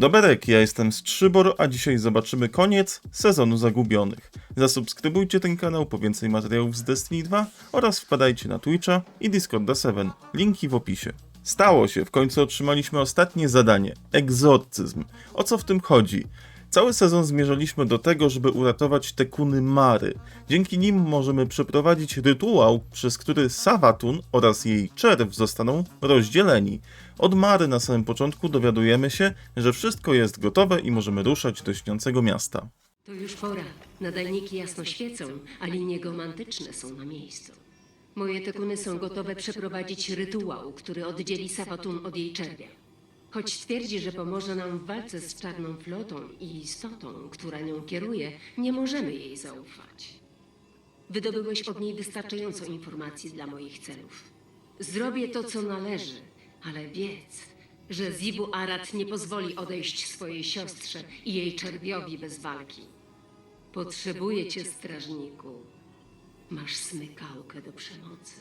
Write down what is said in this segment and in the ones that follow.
Doberek, ja jestem Strzybor, a dzisiaj zobaczymy koniec sezonu Zagubionych. Zasubskrybujcie ten kanał po więcej materiałów z Destiny 2 oraz wpadajcie na Twitcha i Discorda 7. Linki w opisie. Stało się, w końcu otrzymaliśmy ostatnie zadanie egzorcyzm. O co w tym chodzi? Cały sezon zmierzaliśmy do tego, żeby uratować te kuny Mary. Dzięki nim możemy przeprowadzić rytuał, przez który Sawatun oraz jej czerw zostaną rozdzieleni. Od Mary na samym początku dowiadujemy się, że wszystko jest gotowe i możemy ruszać do śniącego miasta. To już pora. Nadajniki jasno świecą, a linie geomantyczne są na miejscu. Moje tekuny są gotowe przeprowadzić rytuał, który oddzieli Sabatun od jej czerwia. Choć twierdzi, że pomoże nam w walce z czarną flotą i istotą, która nią kieruje, nie możemy jej zaufać. Wydobyłeś od niej wystarczająco informacji dla moich celów. Zrobię to, co należy, ale wiedz, że Zibu Arat nie pozwoli odejść swojej siostrze i jej czerwiowi bez walki. Potrzebuję cię, strażniku. Masz smykałkę do przemocy.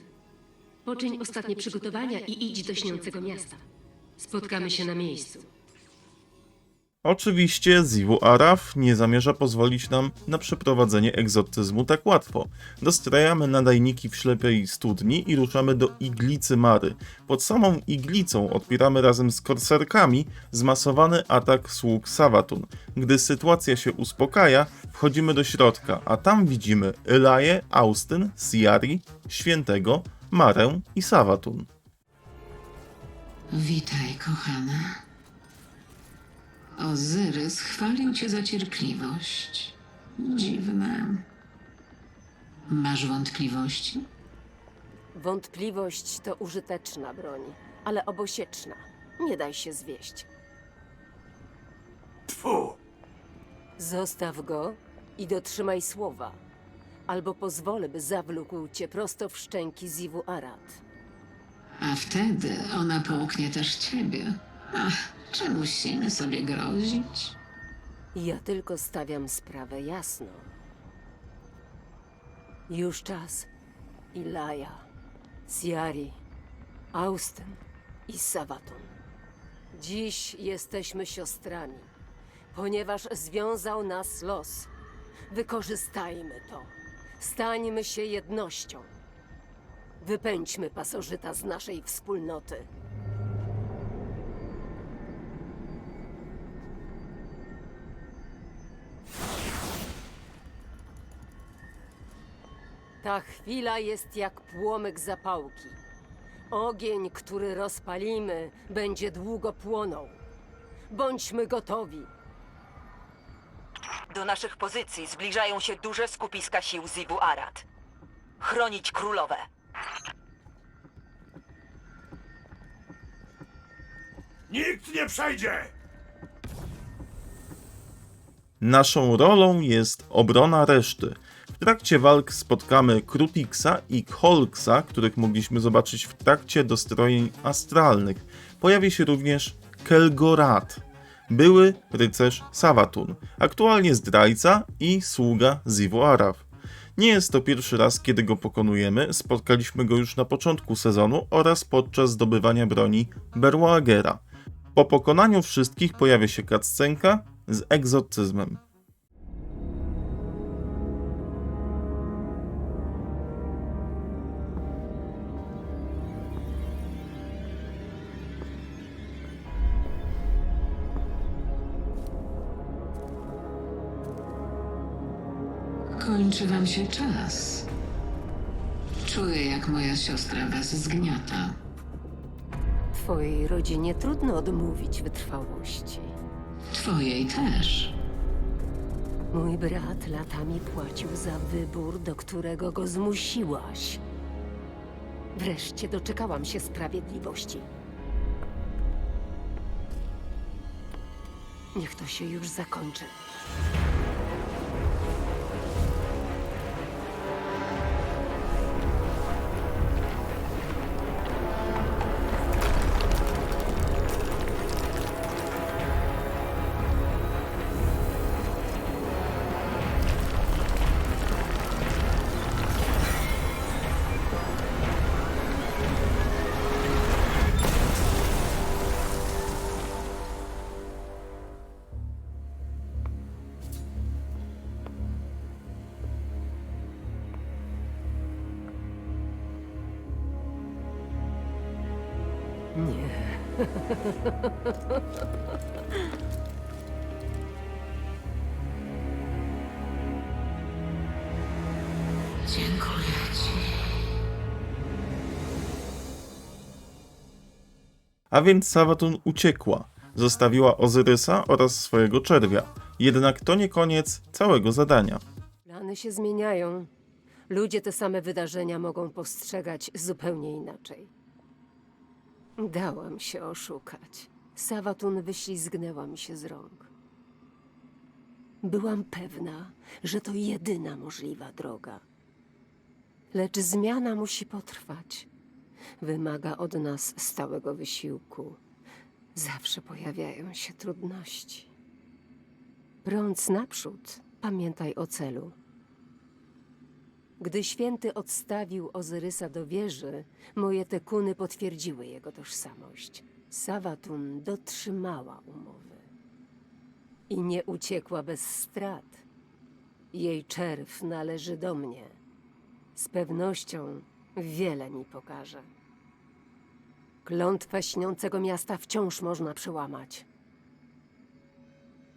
Poczyń ostatnie przygotowania i idź do śniącego miasta. Spotkamy się na miejscu. Oczywiście Zivu Araf nie zamierza pozwolić nam na przeprowadzenie egzotyzmu tak łatwo. Dostrajamy nadajniki w ślepej studni i ruszamy do Iglicy Mary. Pod samą Iglicą odpieramy razem z korserkami zmasowany atak sług Savatun. Gdy sytuacja się uspokaja, wchodzimy do środka, a tam widzimy Elaję, Austyn, Siari, Świętego, Marę i Savatun. Witaj, kochana. Ozyrys chwalił cię za cierpliwość. Dziwne. Masz wątpliwości? Wątpliwość to użyteczna broń, ale obosieczna. Nie daj się zwieść. Tfu! Zostaw go i dotrzymaj słowa, albo pozwolę, by zawlókł cię prosto w szczęki Ziwu Arad. A wtedy ona połknie też ciebie. Ach, czy musimy sobie grozić? Ja tylko stawiam sprawę jasno. Już czas. Ilaja, Siari, Austyn i Savatun. Dziś jesteśmy siostrami, ponieważ związał nas los. Wykorzystajmy to. Stańmy się jednością. Wypędźmy pasożyta z naszej wspólnoty. Ta chwila jest jak płomyk zapałki. Ogień, który rozpalimy, będzie długo płonął. Bądźmy gotowi. Do naszych pozycji zbliżają się duże skupiska sił Zibu Arad. Chronić królowe. Nikt nie przejdzie! Naszą rolą jest obrona reszty. Trakcie walk spotkamy Krutixa i Holksa, których mogliśmy zobaczyć w trakcie dostrojeń astralnych. Pojawi się również Kelgorat, były rycerz Savatun, aktualnie zdrajca i sługa Zivu Araf. Nie jest to pierwszy raz, kiedy go pokonujemy, spotkaliśmy go już na początku sezonu oraz podczas zdobywania broni Berwagera. Po pokonaniu wszystkich pojawia się cutscenka z egzotyzmem. Kończy wam się czas. Czuję, jak moja siostra was zgniata. Twojej rodzinie trudno odmówić wytrwałości. Twojej też. Mój brat latami płacił za wybór, do którego go zmusiłaś. Wreszcie doczekałam się sprawiedliwości. Niech to się już zakończy. Dziękuję ci. A więc Savatun uciekła. Zostawiła Ozyrysa oraz swojego czerwia. Jednak to nie koniec całego zadania. Plany się zmieniają. Ludzie te same wydarzenia mogą postrzegać zupełnie inaczej. Dałam się oszukać. Sawatun wyślizgnęła mi się z rąk. Byłam pewna, że to jedyna możliwa droga. Lecz zmiana musi potrwać. Wymaga od nas stałego wysiłku. Zawsze pojawiają się trudności. Prąc naprzód, pamiętaj o celu. Gdy święty odstawił Ozyrysa do wieży, moje tekuny potwierdziły jego tożsamość. Sawatun dotrzymała umowy. I nie uciekła bez strat. Jej czerw należy do mnie. Z pewnością wiele mi pokaże. Klątwę śniącego miasta wciąż można przełamać.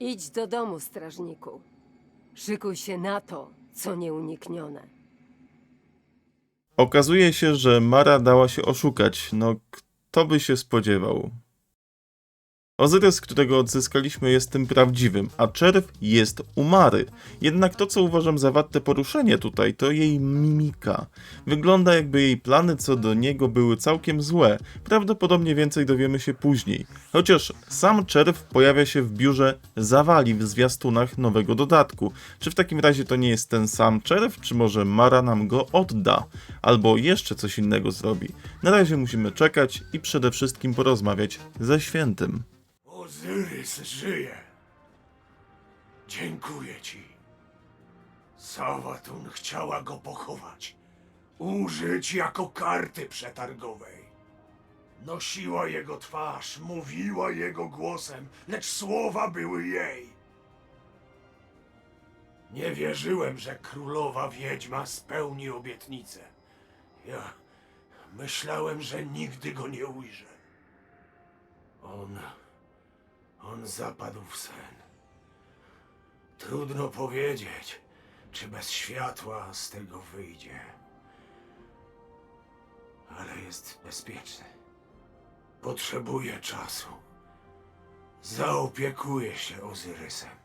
Idź do domu, strażniku. Szykuj się na to, co nieuniknione. Okazuje się, że Mara dała się oszukać. No, kto by się spodziewał? Ozyrys, którego odzyskaliśmy, jest tym prawdziwym, a czerw jest u Mary. Jednak to, co uważam za warte poruszenie tutaj, to jej mimika. Wygląda jakby jej plany co do niego były całkiem złe. Prawdopodobnie więcej dowiemy się później. Chociaż sam czerw pojawia się w biurze zawali w zwiastunach nowego dodatku. Czy w takim razie to nie jest ten sam czerw, czy może Mara nam go odda? Albo jeszcze coś innego zrobi? Na razie musimy czekać i przede wszystkim porozmawiać ze świętym. Ozyrys żyje. Dziękuję ci. Sawatun chciała go pochować. Użyć jako karty przetargowej. Nosiła jego twarz, mówiła jego głosem, lecz słowa były jej. Nie wierzyłem, że królowa wiedźma spełni obietnicę. Ja myślałem, że nigdy go nie ujrzę. On. On zapadł w sen. Trudno powiedzieć, czy bez światła z tego wyjdzie. Ale jest bezpieczny. Potrzebuje czasu. Zaopiekuję się Ozyrysem.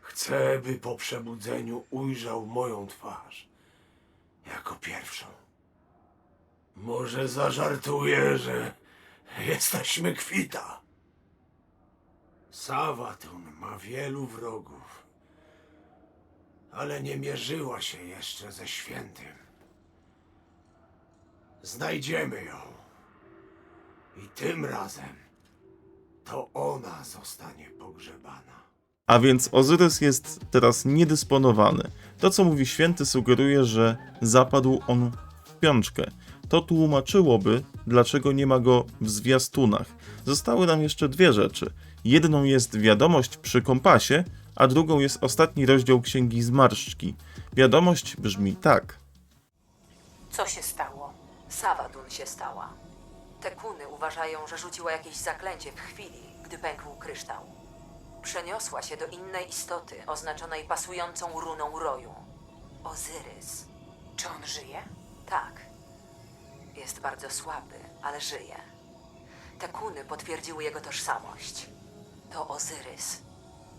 Chcę, by po przebudzeniu ujrzał moją twarz. Jako pierwszą. Może zażartuję, że jesteśmy kwita. Sawatun ma wielu wrogów, ale nie mierzyła się jeszcze ze świętym. Znajdziemy ją. I tym razem to ona zostanie pogrzebana. A więc Ozyrys jest teraz niedysponowany. To, co mówi święty, sugeruje, że zapadł on w piączkę. To tłumaczyłoby, dlaczego nie ma go w zwiastunach. Zostały nam jeszcze dwie rzeczy. Jedną jest wiadomość przy kompasie, a drugą jest ostatni rozdział Księgi Zmarszczki. Wiadomość brzmi tak. Co się stało? Sawatun się stała. Te kuny uważają, że rzuciła jakieś zaklęcie w chwili, gdy pękł kryształ. Przeniosła się do innej istoty, oznaczonej pasującą runą roju. Ozyrys. Czy on żyje? Tak. Jest bardzo słaby, ale żyje. Te kuny potwierdziły jego tożsamość. To Ozyrys.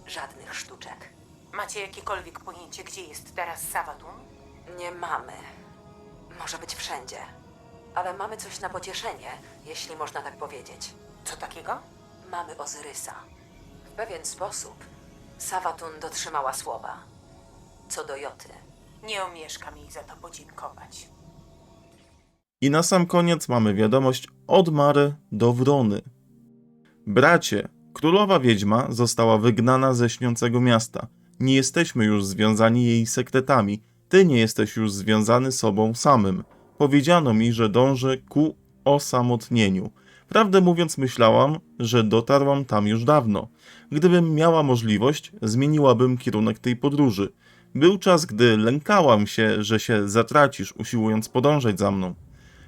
Żadnych sztuczek. Macie jakiekolwiek pojęcie, gdzie jest teraz Savatun? Nie mamy. Może być wszędzie. Ale mamy coś na pocieszenie, jeśli można tak powiedzieć. Co takiego? Mamy Ozyrysa. W pewien sposób Sawatun dotrzymała słowa. Co do Joty. Nie omieszkam jej za to podziękować. I na sam koniec mamy wiadomość od Mary do Wrony. Bracie, królowa wiedźma została wygnana ze śniącego miasta. Nie jesteśmy już związani jej sekretami. Ty nie jesteś już związany sobą samym. Powiedziano mi, że dąży ku osamotnieniu. Prawdę mówiąc, myślałam, że dotarłam tam już dawno. Gdybym miała możliwość, zmieniłabym kierunek tej podróży. Był czas, gdy lękałam się, że się zatracisz, usiłując podążać za mną.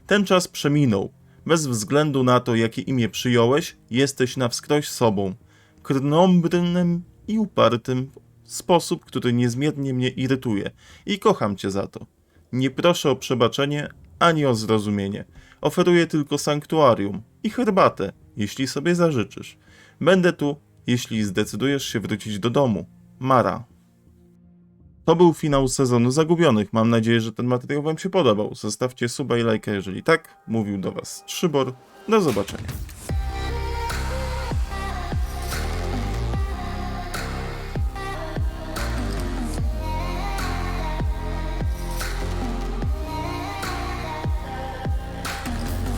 Ten czas przeminął. Bez względu na to, jakie imię przyjąłeś, jesteś na wskroś sobą. Krnąbrnym i upartym w sposób, który niezmiernie mnie irytuje i kocham cię za to. Nie proszę o przebaczenie ani o zrozumienie. Oferuję tylko sanktuarium i herbatę, jeśli sobie zażyczysz. Będę tu, jeśli zdecydujesz się wrócić do domu. Mara. To był finał sezonu Zagubionych. Mam nadzieję, że ten materiał Wam się podobał. Zostawcie suba i lajka, jeżeli tak. Mówił do Was Trzybor. Do zobaczenia.